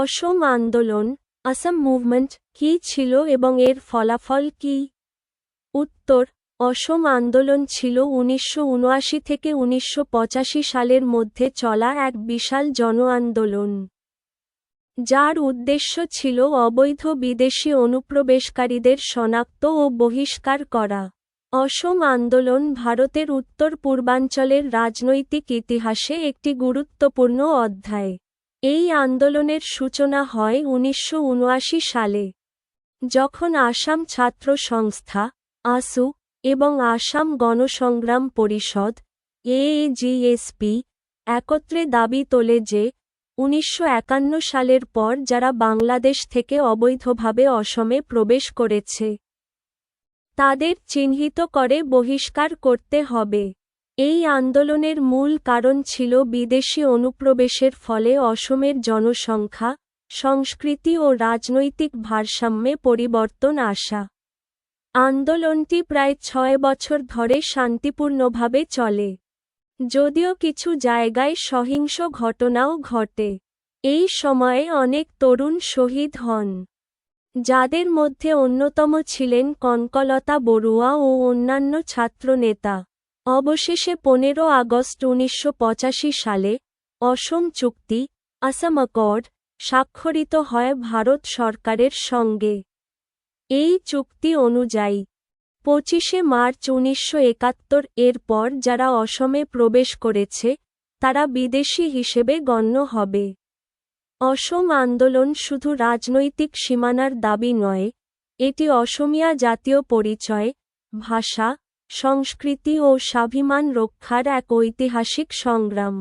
অসম আন্দোলন, আসাম মুভমেন্ট কী ছিল এবং এর ফলাফল কী? উত্তর, অসম আন্দোলন ছিল উনিশশো উনআশি থেকে উনিশশো পঁচাশি সালের মধ্যে চলা এক বিশাল জন আন্দোলন যার উদ্দেশ্য ছিল অবৈধ বিদেশি অনুপ্রবেশকারীদের শনাক্ত ও বহিষ্কার করা। অসম আন্দোলন ভারতের উত্তর পূর্বাঞ্চলের রাজনৈতিক ইতিহাসে একটি গুরুত্বপূর্ণ অধ্যায়। এই আন্দোলনের সূচনা হয় উনিশশো উনআশি সালে, যখন আসাম ছাত্র সংস্থা, আসু এবং আসাম গণসংগ্রাম পরিষদ, এএজিএসপি, একত্রে দাবি তোলে যে, উনিশশো একান্ন সালের পর যারা বাংলাদেশ থেকে অবৈধভাবে অসমে প্রবেশ করেছে, তাদের চিহ্নিত করে বহিষ্কার করতে হবে। এই আন্দোলনের মূল কারণ ছিল বিদেশি অনুপ্রবেশের ফলে অসমের জনসংখ্যা, সংস্কৃতি ও রাজনৈতিক ভারসাম্যে পরিবর্তন আসা। আন্দোলনটি প্রায় ছয় বছর ধরে শান্তিপূর্ণভাবে চলে। যদিও কিছু জায়গায় সহিংস ঘটনাও ঘটে। এই সময়ে অনেক তরুণ শহীদ হন। যাদের মধ্যে অন্যতম ছিলেন কনকলতা বড়ুয়া ও অন্যান্য ছাত্রনেতা। অবশেষে পনেরো আগস্ট উনিশশো পঁচাশি সালে অসম চুক্তি, আসাম অ্যাকর্ড, স্বাক্ষরিত হয় ভারত সরকারের সঙ্গে। এই চুক্তি অনুযায়ী, পঁচিশে মার্চ উনিশশো একাত্তর এর পর যারা অসমে প্রবেশ করেছে, তারা বিদেশি হিসেবে গণ্য হবে। অসম আন্দোলন শুধু রাজনৈতিক সীমানার দাবি নয়, এটি অসমিয়া জাতীয় পরিচয়, ভাষা সংস্কৃতি ও স্বাভিমান রক্ষার এক ঐতিহাসিক সংগ্রাম।